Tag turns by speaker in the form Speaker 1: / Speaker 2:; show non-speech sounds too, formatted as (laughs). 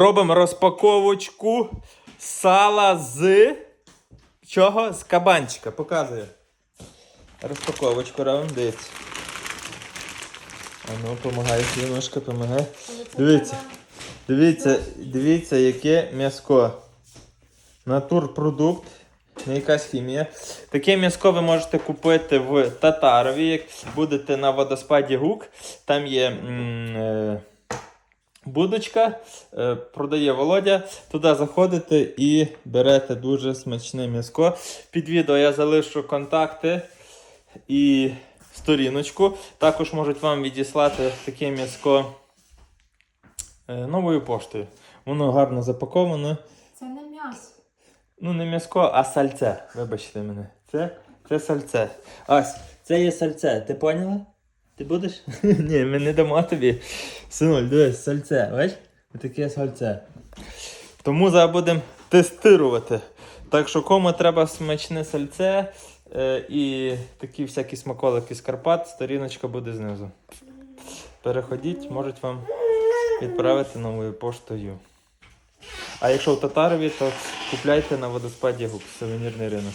Speaker 1: Робимо розпаковочку сала з чого? З кабанчика. Показую. Розпаковочку робимо, дивіться. А ну, немножко, помагай. Дивіться. Дивіться, дивіться, яке м'яско. Натурпродукт, не якась хімія. Таке м'яско ви можете купити в Татарові, як будете на водоспаді Гук. Там є м, е, будочка, е, продає Володя. Туди заходите і берете дуже смачне м'яско. Під відео я залишу контакти і сторіночку. Також можуть вам відіслати таке м'яско е, новою поштою. Воно гарно запаковане.
Speaker 2: Це не м'ясо.
Speaker 1: Ну, не м'яско, а сальце. Вибачте мене. Це, це сальце. Ась, це є сальце. Ти поняла? Ти будеш? (laughs) Ні, ми не дамо тобі. Синуль, дивись, сальце. Бач? Таке сальце. Тому зараз будемо тестувати. Так що кому треба смачне сальце е, і такі всякі смаколики з Карпат, сторіночка буде знизу. Переходіть, можуть вам відправити новою поштою. А якщо в Татарові, то купляйте на водоспаді Гук, сувенірний ринок.